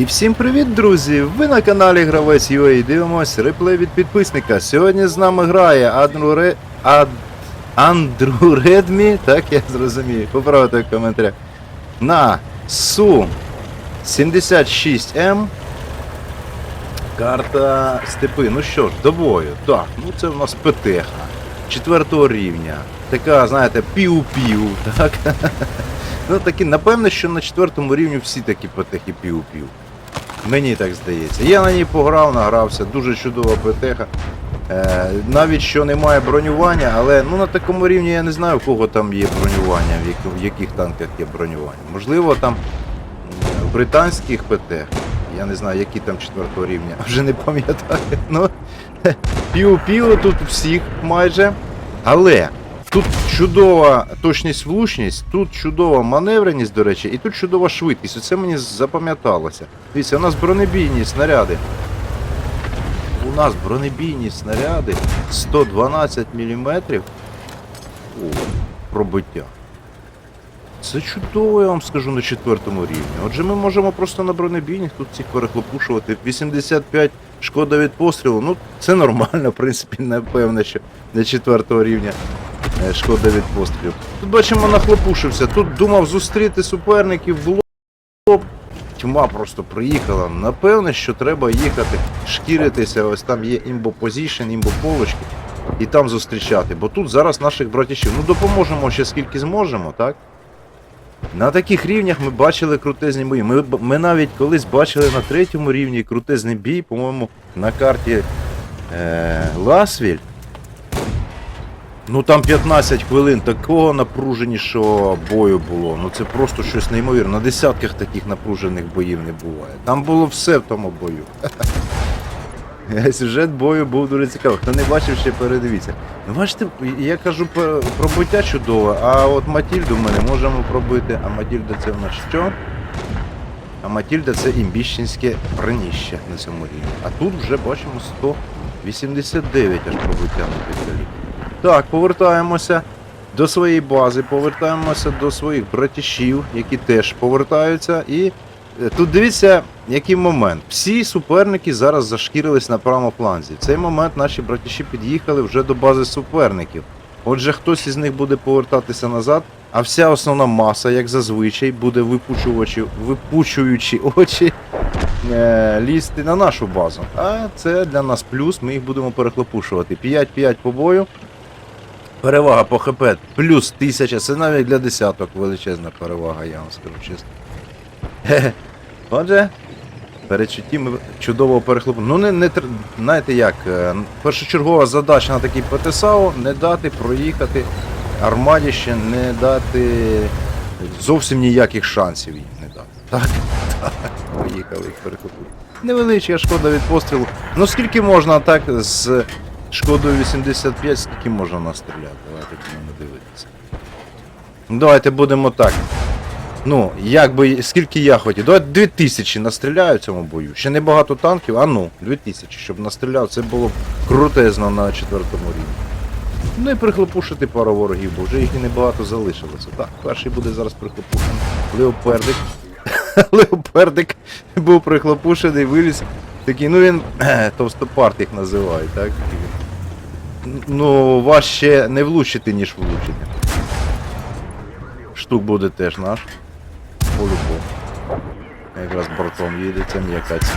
І всім привіт, друзі! Ви на каналі Гравець UA і дивимось реплей від підписника. Сьогодні з нами грає Андру Ре... Ад... Андру Редмі, так я зрозумію, поправте в коментарях. На Су 76М. Карта степи. Ну що ж, до бою. Так, ну це в нас ПТХ. Четвертого рівня. Така, знаєте, пів-пів, так? Ну такі, напевно, що на четвертому рівні всі такі потехи пів-пів. Мені так здається. Я на ній пограв, награвся, дуже чудова петеха. Е, навіть що немає бронювання, але ну на такому рівні я не знаю, у кого там є бронювання, в, як- в яких танках є бронювання. Можливо, там в британських ПТ, я не знаю, які там четвертого рівня, вже не пам'ятаю. Ну, пів-пів тут всіх майже. Але Тут чудова точність влучність, тут чудова маневреність, до речі, і тут чудова швидкість. Оце мені запам'яталося. Дивіться, у нас бронебійні снаряди. У нас бронебійні снаряди 112 мм О, пробиття. Це чудово, я вам скажу, на четвертому рівні. Отже, ми можемо просто на бронебійних тут цих перехлопушувати. 85 шкода від пострілу. Ну, це нормально, в принципі, напевно, що для четвертого рівня шкода від пострілів. Тут бачимо, нахлопушився. Тут думав зустріти суперників, було. Тьма просто приїхала. Напевне, що треба їхати, шкіритися. Ось там є імбо позішн, імбо полочки, і там зустрічати. Бо тут зараз наших братішів. Ну допоможемо ще скільки зможемо, так? На таких рівнях ми бачили крутезні бої. Ми, ми навіть колись бачили на третьому рівні крутезний бій, по-моєму, на карті е, Ласвіль. Ну там 15 хвилин такого напруженішого бою було. Ну це просто щось неймовірне. На десятках таких напружених боїв не буває. Там було все в тому бою. Сюжет бою був дуже цікавий. Хто не бачив, ще передивіться. Ну бачите, я кажу про пробиття чудове, а от Матільду ми не можемо пробити. А Матільда це в нас що? А Матільда це імбіщенське броніще на цьому рівні. А тут вже бачимо 189 аж пробиття на пістолі. Так, повертаємося до своєї бази, повертаємося до своїх братішів, які теж повертаються. І е, тут дивіться, який момент. Всі суперники зараз зашкірились на правому фланзі. В цей момент наші братіші під'їхали вже до бази суперників. Отже, хтось із них буде повертатися назад, а вся основна маса, як зазвичай, буде випучувачі, випучуючи очі, е, лізти на нашу базу. А це для нас плюс, ми їх будемо перехлопушувати. 5-5 по бою. Перевага по ХП плюс 1000, це навіть для десяток величезна перевага, я вам скажу чесно. Хе-хе. Отже, передчутті ми чудово перехлопнули. Ну, не, не знаєте як, е, першочергова задача на такій ПТСАУ не дати проїхати армаді ще не дати зовсім ніяких шансів їм не дати. Так, так, поїхали їх перехопили. Невеличка шкода від пострілу. Ну скільки можна так з шкодою 85, скільки можна настріляти? Давайте будемо дивитися. Ну, Давайте будемо так. Ну, як би, скільки я хотів. Давайте 2000 настріляю в цьому бою. Ще не багато танків, а ну, 2000, щоб настріляв, це було б крутезно на четвертому рівні. Ну і прихлопушити пару ворогів, бо вже їх і небагато залишилося. Так, перший буде зараз прихлопушений. Леопердик. Леопердик був прихлопушений, виліз. Такий, ну він товстопарт їх називають, так? Ну, важче не влучити, ніж влучити. Штук буде теж наш. По-любому. Якраз бортом їде, це м'якаць.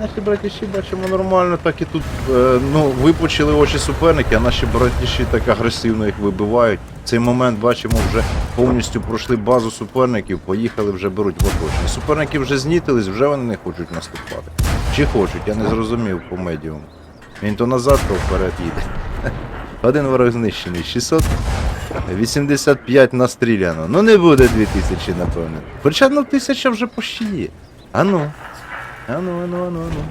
Наші братіші бачимо нормально, так і тут е, ну, випучили очі суперники, а наші братіші так агресивно їх вибивають. В цей момент бачимо, вже повністю пройшли базу суперників, поїхали вже беруть в оточення. Суперники вже знітились, вже вони не хочуть наступати. Чи хочуть, я не зрозумів по медіуму. Він то назад, то вперед їде. Один ворог знищений. 685 настріляно. Ну не буде 2000, напевне. Хоча ну 1000 вже почти є. Ану. Ану, ану, ану, ану.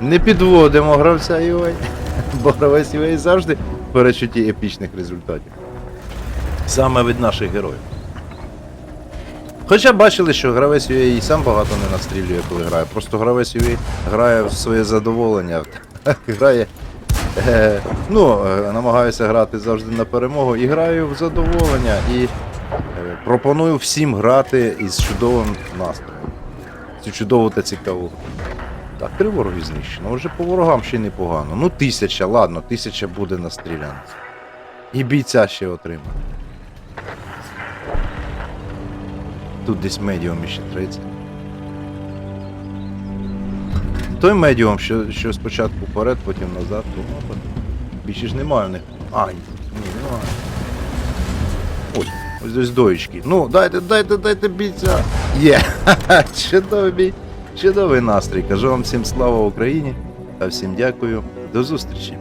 Не підводимо гравця UA. Бо гравець UA завжди в перечутті епічних результатів. Саме від наших героїв. Хоча бачили, що гравець UA і сам багато не настрілює, коли грає. Просто гравець UA грає в своє задоволення. грає. Е, ну, е, намагаюся грати завжди на перемогу і граю в задоволення. І е, пропоную всім грати із чудовим настроєм. Цю чудову та цікаву. Так, три вороги знищено. Вже по ворогам ще непогано. Ну, тисяча, ладно, тисяча буде настріляно. І бійця ще отримає. Тут десь медіум ще 30. Той медіум, що, що спочатку вперед, потім назад, то ну, більше ж немає в них. А, ні, немає. Ой, ось ось доїчки. Ну, дайте, дайте, дайте бійця. Є! Ха-ха, Чудовий. Чудовий настрій. Кажу вам всім слава Україні та всім дякую. До зустрічі.